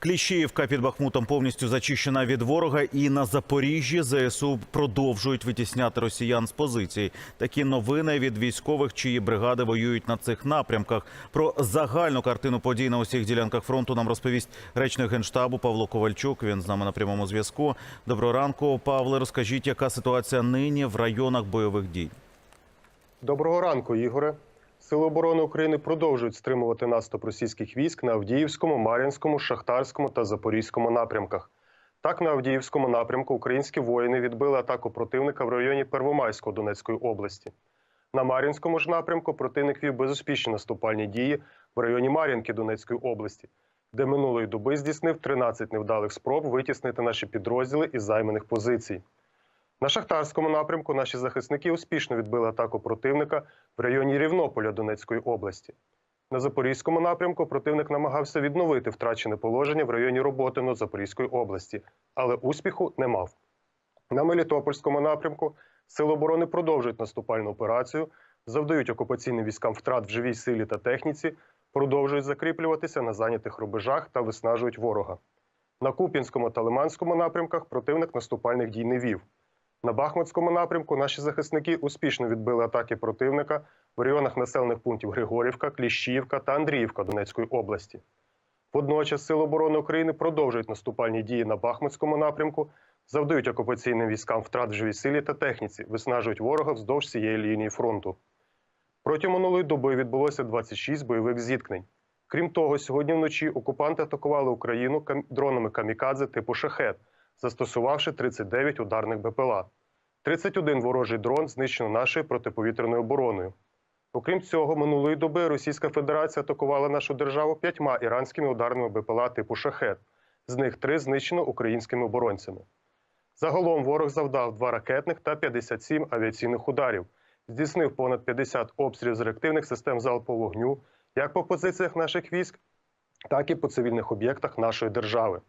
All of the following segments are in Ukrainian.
Кліщіївка під Бахмутом повністю зачищена від ворога, і на Запоріжжі ЗСУ продовжують витісняти росіян з позицій. Такі новини від військових, чиї бригади воюють на цих напрямках. Про загальну картину подій на усіх ділянках фронту нам розповість речник генштабу Павло Ковальчук. Він з нами на прямому зв'язку. Доброго ранку, Павле. Розкажіть, яка ситуація нині в районах бойових дій? Доброго ранку, Ігоре. Сили оборони України продовжують стримувати наступ російських військ на Авдіївському, Мар'їнському, Шахтарському та Запорізькому напрямках. Так, на Авдіївському напрямку українські воїни відбили атаку противника в районі Первомайського Донецької області. На Мар'їнському ж напрямку противник вів безуспішні наступальні дії в районі Мар'їнки Донецької області, де минулої доби здійснив 13 невдалих спроб витіснити наші підрозділи із займаних позицій. На шахтарському напрямку наші захисники успішно відбили атаку противника в районі Рівнополя Донецької області. На запорізькому напрямку противник намагався відновити втрачене положення в районі Роботино Запорізької області, але успіху не мав. На Мелітопольському напрямку Сили оборони продовжують наступальну операцію, завдають окупаційним військам втрат в живій силі та техніці, продовжують закріплюватися на зайнятих рубежах та виснажують ворога. На Куп'янському та Лиманському напрямках противник наступальних дій не вів. На Бахмутському напрямку наші захисники успішно відбили атаки противника в районах населених пунктів Григорівка, Кліщіївка та Андріївка Донецької області. Водночас Сили оборони України продовжують наступальні дії на Бахмутському напрямку, завдають окупаційним військам втрат в живій силі та техніці, виснажують ворога вздовж цієї лінії фронту. Протягом минулої доби відбулося 26 бойових зіткнень. Крім того, сьогодні вночі окупанти атакували Україну дронами камікадзе типу шахет, застосувавши 39 ударних БПЛА. 31 ворожий дрон знищено нашою протиповітряною обороною. Окрім цього, минулої доби Російська Федерація атакувала нашу державу п'ятьма іранськими ударними БПЛА типу шахет. З них три знищено українськими оборонцями. Загалом ворог завдав два ракетних та 57 авіаційних ударів, здійснив понад 50 обстрілів з реактивних систем залпового вогню як по позиціях наших військ, так і по цивільних об'єктах нашої держави.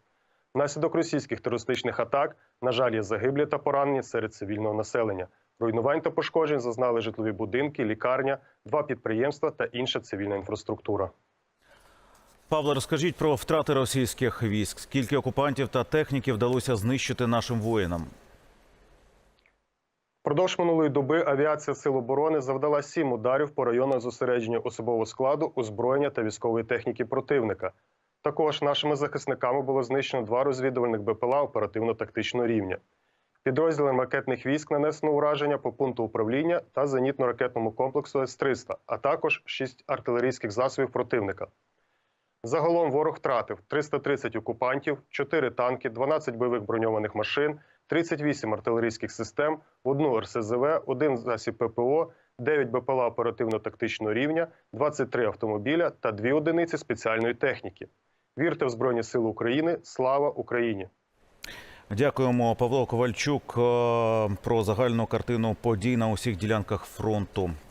Внаслідок російських терористичних атак, на жаль, є загиблі та поранені серед цивільного населення. Руйнувань та пошкоджень зазнали житлові будинки, лікарня, два підприємства та інша цивільна інфраструктура. Павло, розкажіть про втрати російських військ. Скільки окупантів та техніки вдалося знищити нашим воїнам? Впродовж минулої доби авіація Сил оборони завдала сім ударів по районах зосередження особового складу, озброєння та військової техніки противника. Також нашими захисниками було знищено два розвідувальних БПЛА оперативно-тактичного рівня. Підрозділам ракетних військ нанесено ураження по пункту управління та зенітно-ракетному комплексу С-300, а також шість артилерійських засобів противника. Загалом ворог втратив 330 окупантів, 4 танки, 12 бойових броньованих машин, 38 артилерійських систем, одну РСЗВ, один засіб ППО, 9 БПЛА оперативно-тактичного рівня, 23 автомобіля та 2 одиниці спеціальної техніки. Вірте в Збройні Сили України! Слава Україні! Дякуємо, Павло Ковальчук, е, про загальну картину подій на усіх ділянках фронту.